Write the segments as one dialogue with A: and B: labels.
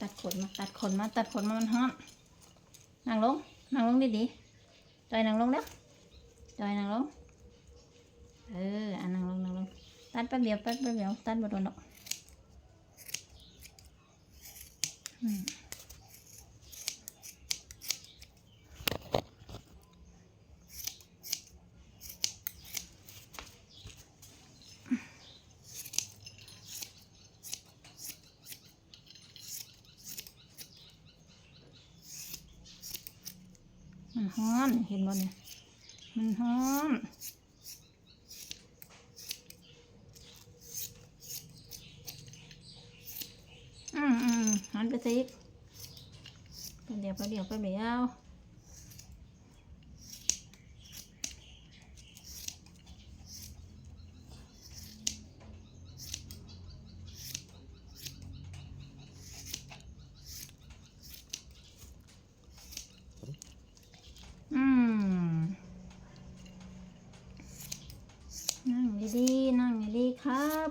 A: ตัดขนมาตัดขนมาตัดขนมามันฮ้อนนั่งลงนั่งลงดีๆจอยนั่งลงแล้วจอยนั่งลงเอออะนั่งลงนั่งลงตัดแป๊บเดียวแป๊บเดียวตัดบดโดนดอกอืม มันฮ้อนเห็นบ่เนี่ยมันฮ้อนอืมอืมหันไปสิไปเดียวไปเดียวไปเดียว อืมนั่งดีๆนั่งดีๆครับ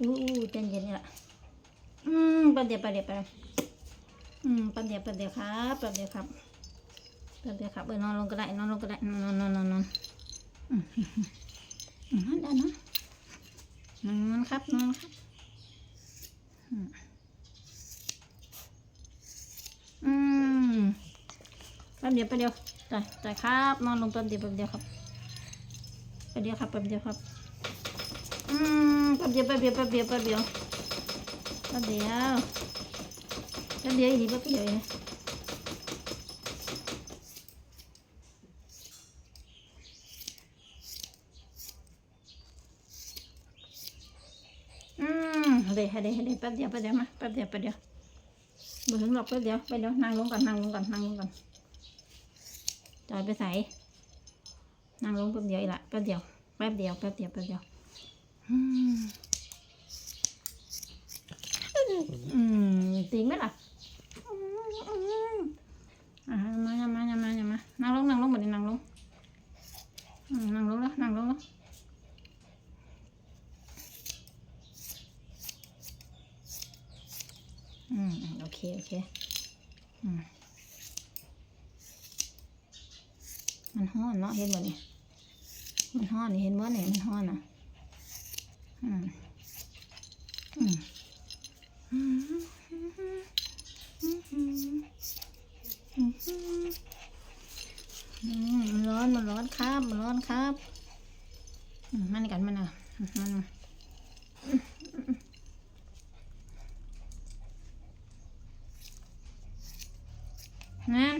A: อู้อู้ใจเย็นนี่แหละอืมแประเดี๋ยวแประเดี๋ยวแปดอืมแประเดี๋ยวแประเดี๋ยวครับแประเดี๋ยวครับแประเดี๋ยวครับเออนอนลงก็ได้นอนลงก็ได้นอนนอนนอนนอนนอนอือืมอืมนอนได้นะนอนครับนอนครับอือืมแป๊บเดียวแป๊บเดียวจ่ายจ่ายครับ นอนลงแป๊บเดียวแป๊บเดียวครับแป๊บเดียวครับแป๊บเดียวครับ อืมแป๊บเดียวแป๊บเดียวแป๊บเดียวแป๊บเดียวแป๊บเดียวแป๊บเดียวอีกทีแป๊บเดียวเองอืมเดี๋ยวเดี๋ยวเดี๋ยวแป๊บเดียวแป๊บเดียวมาแป๊บเดียวแป๊บเดียวบ่ถึงหรอกแป๊บเดียวแป๊บเดียวนั่งลงก่อนนั่งลงก่อนนั่งลงก่อนจอยไปใส่นั่งลงแป๊บเดียวอีกละแป๊บเดียวแป๊บเดียวแป๊บเดียวแป๊บเดียว อืมติงไหมล่ะอะมาอย่ามาอย่ามาอย่ามานั่งลงนั่งลงบัดนี้นั่งลงนั่งลงแล้วนั่งลงแล้วอืมโอเคโอเคอืมมันห้อนเนาะเห็นบ่เนี่ยมันห้อนนี่เห็นบ่เนี่ยมันห้อนอะ มอืมอืมอืมมันร้อนมันร้อนครับมันร้อนครับมันกันมันอะมันนั่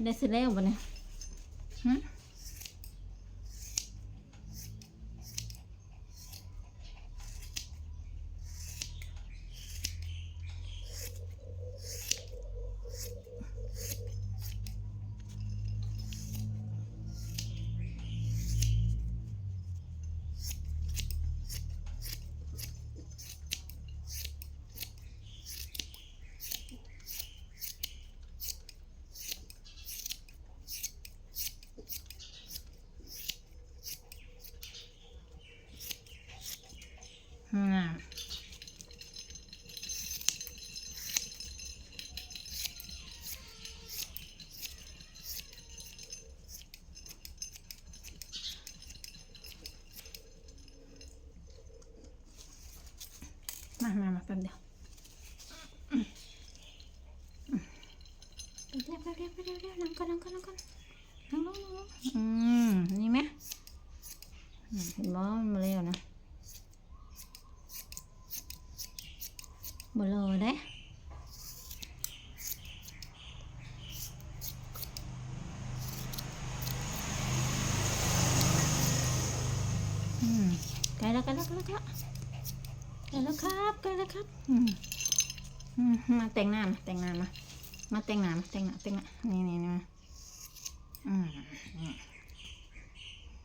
A: นได้สิแล้วบ่เนี่ย มามามาแป๊บเดียวอืมอืมแป๊บเดียวแป๊บเดียวแป๊บเดียวนั่งก่อนนั่งก่อนนั่งก่อนนั่งลงนั่งลงอืมนี่ไหมอืมเห็นบ่มันมาแล้วนะบ่รอได้อืมใกล้แล้วใกล้แล้วใกล้แล้ว ใกล้แล้วครับใกล้แล้วครับมาแต่งหน้ามาแต่งหน้ามามาแต่งหน้ามาแต่งหน้าแต่งหน้านี่นี่นี่มาอืมนี่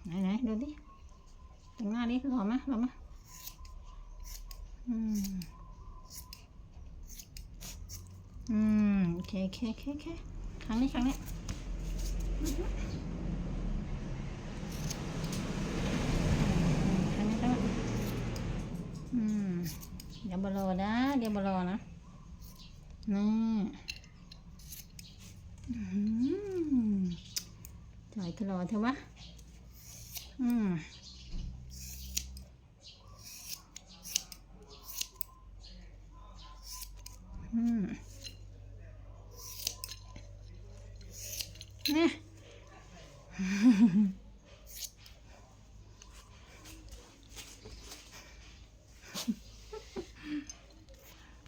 A: ไหนไหนดูดิแต่งหน้าดิหล่อไหมหล่อไหมอืมอืมโอเคโอเคโอเคโอเคครั้งนี้ครั้งนี้ อือฮึครั้งนี้ครั้งนี้อืมยดี๋ยวบรอนะ เดี๋ยวบรอนะนี่จ่ายตลอเถอะวะ อืมอืมเนี่ย